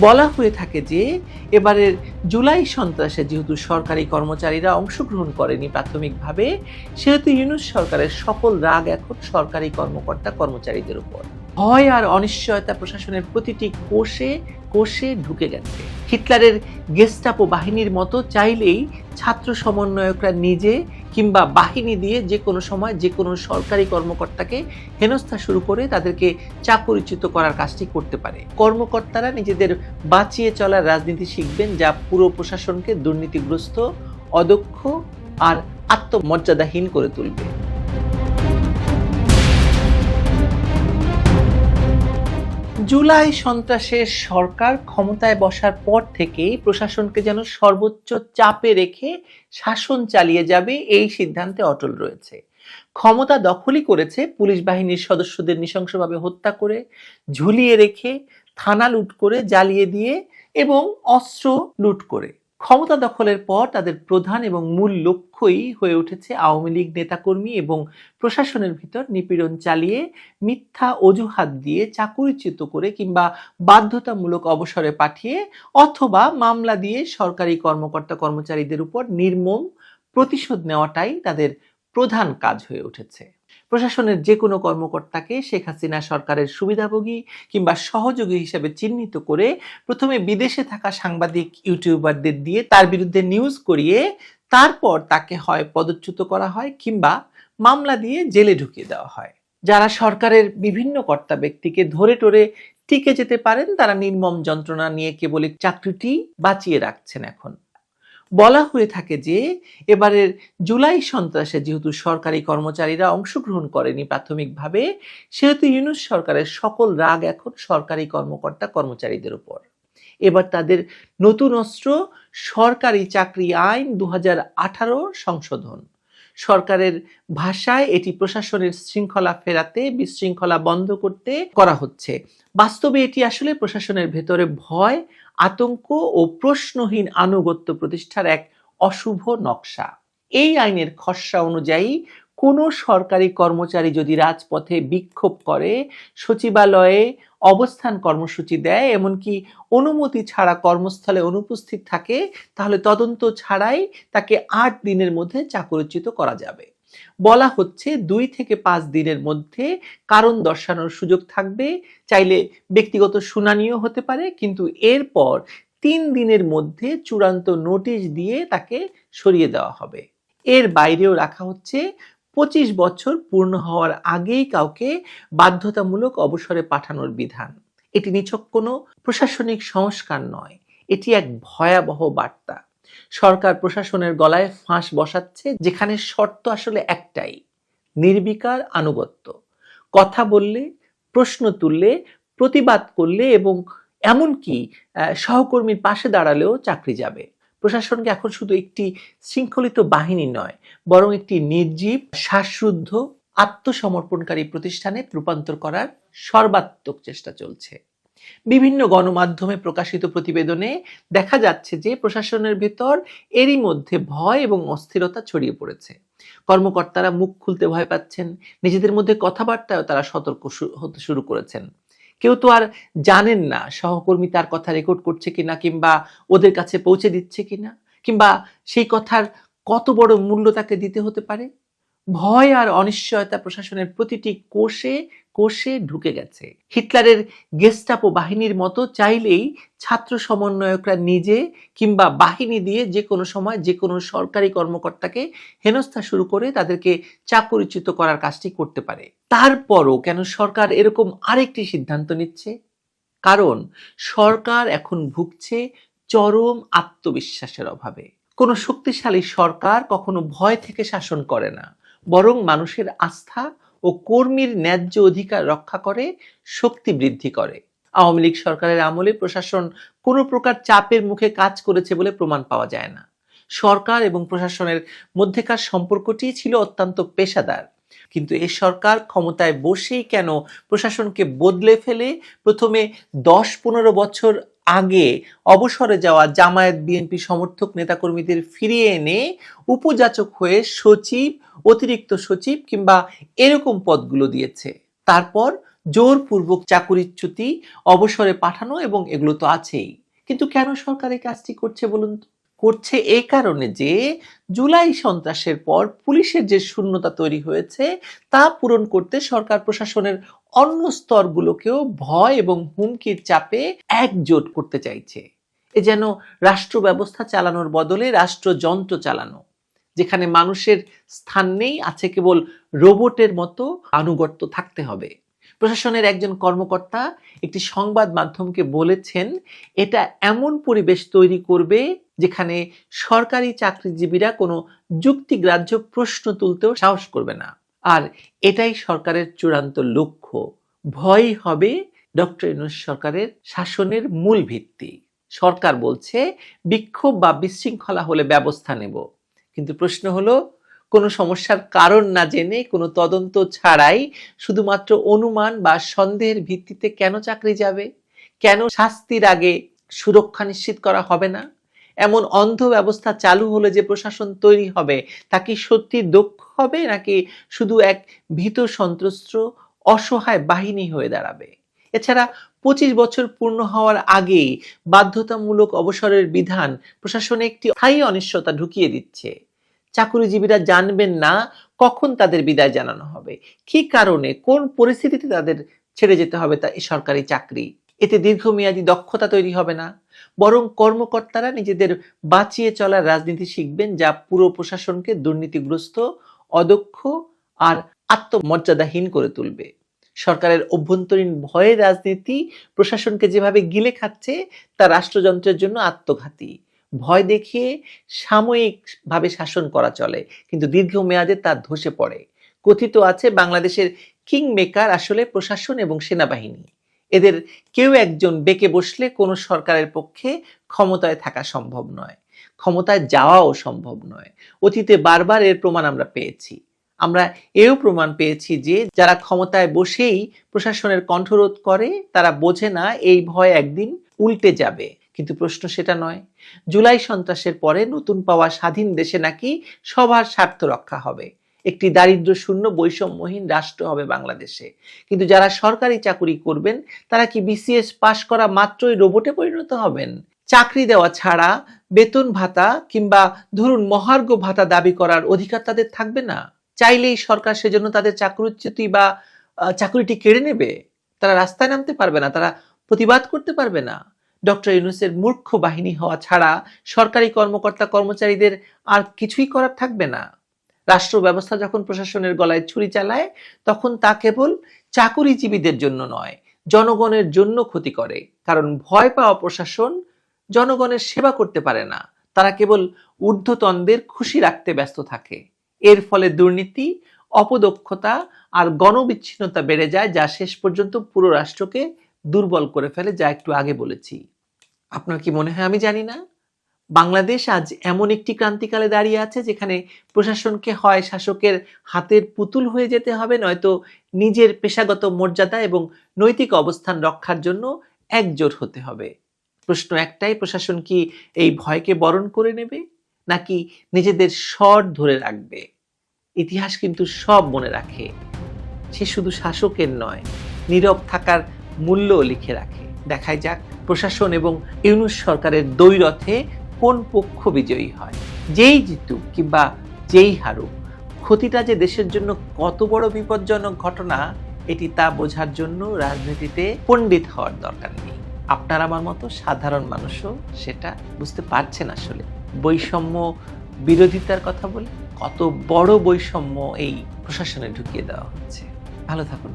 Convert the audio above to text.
বলা হয়ে থাকে যে, এবারের জুলাই সন্ত্রাসে যেহেতু সরকারি কর্মচারীরা অংশগ্রহণ করেনি প্রাথমিকভাবে, সেহেতু ইউনুস সরকারের সকল রাগ এখন সরকারি কর্মকর্তা কর্মচারীদের উপর। ভয় আর অনিশ্চয়তা প্রশাসনের প্রতিটি কোষে কোষে ঢুকে গেছে। হিটলারের গেস্টাপো বাহিনীর মতো চাইলেই ছাত্র সমন্বয়করা নিজে কিংবা বাহিনী দিয়ে যে কোনো সময় যে কোনো সরকারি কর্মকর্তাকে হেনস্থা শুরু করে তাদেরকে চাকরিচ্যুত করার কাজটি করতে পারে। কর্মকর্তারা নিজেদের বাঁচিয়ে চলার রাজনীতি শিখবেন যা পুরো প্রশাসনকে দুর্নীতিগ্রস্ত, অদক্ষ আর আত্মমর্যাদাহীন করে তুলবে। জুলাই সন্ত্রাসের সরকার ক্ষমতায় বসার পর থেকেই প্রশাসনকে যেন সর্বোচ্চ চাপে রেখে শাসন চালিয়ে যাবে এই সিদ্ধান্তে অটল রয়েছে। ক্ষমতা দখলই করেছে পুলিশ বাহিনীর সদস্যদের নৃশংসভাবে হত্যা করে, ঝুলিয়ে রেখে, থানা লুট করে, জ্বালিয়ে দিয়ে এবং অস্ত্র লুট করে। ক্ষমতা দখলের পর তাদের প্রধান এবং মূল লক্ষ্যই হয়ে উঠেছে আওয়ামী লীগ নেতাকর্মী এবং প্রশাসনের ভিতর নিপীড়ন চালিয়ে মিথ্যা অজুহাত দিয়ে চাকুরিচ্যুত করে কিংবা বাধ্যতামূলক অবসরে পাঠিয়ে অথবা মামলা দিয়ে সরকারি কর্মকর্তা কর্মচারীদের উপর নির্মম প্রতিশোধ নেওয়াটাই তাদের প্রধান কাজ হয়ে উঠেছে। প্রশাসনের যে কোনো কর্মকর্তাকে শেখ হাসিনা সরকারের সুবিধাভোগী কিংবা সহযোগী হিসেবে চিহ্নিত করে প্রথমে বিদেশে থাকা সাংবাদিক, ইউটিউবারদের দিয়ে তার বিরুদ্ধে নিউজ করিয়ে তারপর তাকে হয় পদচ্যুত করা হয় কিংবা মামলা দিয়ে জেলে ঢুকিয়ে দেওয়া হয়। যারা সরকারের বিভিন্ন কর্তা ব্যক্তিকে ধরে টরে টিকে যেতে পারেন, তারা নির্মম যন্ত্রণা নিয়ে কেবলই চাকরিটি বাঁচিয়ে রাখছেন এখন। বলা হয়ে থাকে যে, এবারের জুলাই সন্ত্রাসে যেহেতু সরকারি কর্মচারীরা অংশগ্রহণ করেনি প্রাথমিকভাবে, সেহেতু ইউনুস সরকারের সকল রাগ এখন সরকারি কর্মকর্তা কর্মচারীদের উপর। এবার তাদের নতুন অস্ত্র, সরকারি চাকরি আইন দু হাজার আঠারো সংশোধন। সরকারের ভাষায় এটি প্রশাসনের শৃঙ্খলা ফেরাতে, বিশৃঙ্খলা বন্ধ করতে করা হচ্ছে। বাস্তবে এটি আসলে প্রশাসনের ভেতরে ভয় আতঙ্ক ও প্রশ্নহীন আনুগত্য প্রতিষ্ঠার এক অশুভ নকশা। এই আইনের খসড়া অনুযায়ী কোনো সরকারি কর্মচারী যদি রাজপথে বিক্ষোভ করে, সচিবালয়ে অবস্থান কর্মসূচি দেয়, এমনকি অনুমতি ছাড়া কর্মস্থলে অনুপস্থিত থাকে, তাহলে তদন্ত ছাড়াই তাকে আট দিনের মধ্যে চাকরিচ্যুত করা যাবে। বলা হচ্ছে দুই থেকে পাঁচ দিনের মধ্যে কারণ দর্শানোর সুযোগ থাকবে। চাইলে ব্যক্তিগত শুনানিও হতে পারে, কিন্তু এরপর তিন দিনের মধ্যে চূড়ান্ত নোটিশ দিয়ে তাকে সরিয়ে দেওয়া হবে। এর বাইরেও রাখা হচ্ছে, পঁচিশ বছর পূর্ণ হওয়ার আগেই কাউকে বাধ্যতামূলক অবসরে পাঠানোর বিধান। এটি নিছক কোনো প্রশাসনিক সংস্কার নয়, এটি এক ভয়াবহ বার্তা। সরকার প্রশাসনের গলায় ফাঁস বসাচ্ছে, যেখানে শর্ত আসলে একটাই, নির্বিকার আনুগত্য। কথা বললে, প্রশ্ন তুললে, প্রতিবাদ করলে এবং এমনকি সহকর্মীর পাশে দাঁড়ালেও চাকরি যাবে। প্রশাসনকে এখন শুধু একটি শৃঙ্খলিত বাহিনী নয়, বরং একটি নির্জীব, শ্বাসরুদ্ধ, আত্মসমর্পণকারী প্রতিষ্ঠানে রূপান্তর করার সর্বাত্মক চেষ্টা চলছে। বিভিন্ন গণমাধ্যমে প্রকাশিত প্রতিবেদনে দেখা যাচ্ছে যে প্রশাসনের ভেতর এরই মধ্যে ভয় এবং অস্থিরতা ছড়িয়ে পড়েছে। কর্মকর্তারা মুখ খুলতে ভয় পাচ্ছেন, নিজেদের মধ্যে কথাবার্তায় তারা সতর্ক হতে শুরু করেছেন। কেউ তো আর জানেন না সহকর্মী তার কথা রেকর্ড করছে কিনা কিংবা ওদের কাছে পৌঁছে দিচ্ছে কিনা, কিংবা সেই কথার কত বড় মূল্য তাকে দিতে হতে পারে? ভয় আর অনিশ্চয়তা প্রশাসনের প্রতিটি কোষে কোষে ঢুকে গেছে। হিটলারের গেস্টাপো বাহিনীর মতো চাইলেই ছাত্র সমন্বয়করা নিজে কিংবা বাহিনী দিয়ে যে কোনো সময় যে কোনো সরকারি কর্মকর্তাকে হেনস্থা শুরু করে তাদেরকে চাকরিচ্যুত করার কাজটি করতে পারে। তারপরও কেন সরকার এরকম আরেকটি সিদ্ধান্ত নিচ্ছে? কারণ সরকার এখন ভুগছে চরম আত্মবিশ্বাসের অভাবে। কোনো শক্তিশালী সরকার কখনো ভয় থেকে শাসন করে না, বরং মানুষের আস্থা ও কর্মীর ন্যায্য অধিকার রক্ষা করে, শক্তি বৃদ্ধি করে। আওয়ামী লীগ সরকারের আমলে প্রশাসন কোনো প্রকার চাপের মুখে কাজ করেছে বলে প্রমাণ পাওয়া যায় না। সরকার এবং প্রশাসনের মধ্যেকার সম্পর্কটি ছিল অত্যন্ত পেশাদার। কিন্তু এ সরকার ক্ষমতায় বসেই কেন প্রশাসনকে বদলে ফেলে? প্রথমে দশ পনেরো বছর আগে অবসরে যাওয়া জামায়াত, বিএনপি সমর্থক নেতাকর্মীদের ফিরিয়ে এনে উপযাচক হয়ে সচিব, অতিরিক্ত সচিব কিংবা এরকম পদগুলো দিয়েছে তারপর জোরপূর্বক চাকুরিচ্যুতি, অবসরে পাঠানো এবং এগুলো তো আছেই কিন্তু কেন সরকার এই কাজটি করছে বলুন তো? করছে এই কারণে যে জুলাই সন্ত্রাসের পর পুলিশের যে শূন্যতা তৈরি হয়েছে, তা পূরণ করতে সরকার প্রশাসনের অন্য স্তরগুলোকেও ভয় এবং হুমকির চাপে একজোট করতে চাইছে। এ যেন রাষ্ট্র ব্যবস্থা চালানোর বদলে রাষ্ট্রযন্ত্র চালানো, যেখানে মানুষের স্থান নেই, আছে কেবল রোবটের মতো আনুগত্য থাকতে হবে। প্রশাসনের একজন কর্মকর্তা একটি সংবাদ মাধ্যমকে বলেছেন, এটা এমন পরিবেশ তৈরি করবে যেখানে সরকারি চাকরিজীবীরা কোনো যুক্তিগ্রাহ্য প্রশ্ন তুলতেও সাহস করবে না। আর এটাই সরকারের চূড়ান্ত লক্ষ্য। ভয় হবে ডক্টর ইউনুস সরকারের শাসনের মূল ভিত্তি। সরকার বলছে, বিক্ষোভ বা বিশৃঙ্খলা হলে ব্যবস্থা নেব। কিন্তু প্রশ্ন হলো কোনো সমস্যার কারণ না জেনে কোনো তদন্ত ছাড়াই শুধুমাত্র অনুমান বা সন্দেহের ভিত্তিতে কেন চাকরি যাবে? কেন শাস্তির আগে সুরক্ষা নিশ্চিত করা হবে না? এমন অন্ধ ব্যবস্থা চালু হলে যে প্রশাসন তৈরি হবে, তা কি সত্যি দক্ষ হবে নাকি শুধু এক ভীত সন্ত্রস্ত, অসহায় বাহিনী হয়ে দাঁড়াবে? এছাড়া পঁচিশ বছর পূর্ণ হওয়ার আগেই বাধ্যতামূলক অবসরের বিধান প্রশাসনে একটি স্থায়ী অনিশ্চয়তা ঢুকিয়ে দিচ্ছে। চাকুরিজীবীরা জানবেন না কখন তাদের বিদায় জানানো হবে, কি কারণে, কোন পরিস্থিতিতে তাদের ছেড়ে যেতে হবে তা সরকারি চাকরি। এতে দীর্ঘমেয়াদী দক্ষতা তৈরি হবে না। বরং কর্মকর্তারা নিজেদের বাঁচিয়ে চলার রাজনীতি শিখবেন যা পুরো প্রশাসনকে দুর্নীতিগ্রস্ত, অদক্ষ আর আত্মমর্যাদাহীন করে তুলবে। সরকারের অভ্যন্তরীণ ভয়ের রাজনীতি প্রশাসনকে যেভাবে গিলে খাচ্ছে, তা রাষ্ট্রযন্ত্রের জন্য আত্মঘাতী। ভয় দেখিয়ে সাময়িকভাবে শাসন করা চলে। কিন্তু দীর্ঘমেয়াদে তা ধসে পড়ে। কথিত আছে, বাংলাদেশের কিং মেকার আসলে প্রশাসন এবং সেনাবাহিনী। এদের কেউ একজন বেঁকে বসলে কোনো সরকারের পক্ষে ক্ষমতায় থাকা সম্ভব নয়। ক্ষমতায় যাওয়াও সম্ভব নয়। অতীতে বারবার এর প্রমাণ আমরা পেয়েছি। আমরা এও প্রমাণ পেয়েছি যে, যারা ক্ষমতায় বসেই প্রশাসনের কণ্ঠরোধ করে, তারা বোঝে না এই ভয় একদিন উল্টে যাবে। কিন্তু প্রশ্ন সেটা নয়। জুলাই সন্ত্রাসের পরে নতুন পাওয়া স্বাধীন দেশে নাকি সবার স্বার্থ রক্ষা হবে। একটি দারিদ্র শূন্য বৈষম্যহীন রাষ্ট্র হবে বাংলাদেশে। কিন্তু যারা সরকারি চাকুরি করবেন, তারা কি বিসিএস পাশ করা মাত্রই রোবটে পরিণত হবেন? চাকরি দেওয়া ছাড়া বেতন ভাতা কিংবা ধরুন মহার্ঘ ভাতা দাবি করার অধিকার তাদের থাকবে না। চাইলেই সরকার সেজন্য তাদের চাকরিচ্যুতি বা চাকরিটি কেড়ে নেবে। তারা রাস্তায় নামতে পারবে না, তারা প্রতিবাদ করতে পারবে না। ডক্টর ইউনুসের মূর্খ বাহিনী হওয়া ছাড়া সরকারি কর্মকর্তা কর্মচারীদের আর কিছুই করার থাকবে না। রাষ্ট্র ব্যবস্থা যখন প্রশাসনের গলায় ছুরি চালায়, তখন তা কেবল চাকুরিজীবীদের জন্য নয়, জনগণের জন্য ক্ষতি করে। কারণ ভয় পাওয়া প্রশাসন জনগণের সেবা করতে পারে না। তারা কেবল ঊর্ধ্বতনদের খুশি রাখতে ব্যস্ত থাকে। এর ফলে দুর্নীতি, অপদক্ষতা আর গণবিচ্ছিন্নতা বেড়ে যায়, যা শেষ পর্যন্ত পুরো রাষ্ট্রকে দুর্বল করে ফেলে, যা একটু আগে বলেছি। আপনার কি মনে হয় আমি জানি না? বাংলাদেশ আজ এমন একটি ক্রান্তিকালে দাঁড়িয়ে আছে যেখানে প্রশাসনকে হয় শাসকের হাতের পুতুল হয়ে যেতে হবে, নয়তো নিজের পেশাগত মর্যাদা এবং নৈতিক অবস্থান রক্ষার জন্য একজোট হতে হবে। প্রশ্ন একটাই, প্রশাসন কি এই ভয়কে বরণ করে নেবে, নাকি নিজেদের স্বর ধরে রাখবে? ইতিহাস কিন্তু সব মনে রাখে। সে শুধু শাসকের নয়, নীরব থাকার মূল্যও লিখে রাখে। দেখাই যাক প্রশাসন এবং ইউনুস সরকারের দ্বৈরথে কোন পক্ষ বিজয়ী হয়। যেই জিতুক কিংবা যেই হারুক, ক্ষতিটা যে দেশের জন্য কত বড় বিপজ্জনক ঘটনা, এটি তা বোঝার জন্য রাজনীতিতে পণ্ডিত হওয়ার দরকার নেই। আপনার আমার মতো সাধারণ মানুষও সেটা বুঝতে পারছেন আসলে। বৈষম্য বিরোধিতার কথা বলে কত বড় বৈষম্য এই প্রশাসনে ঢুকিয়ে দেওয়া হচ্ছে। ভালো থাকুন।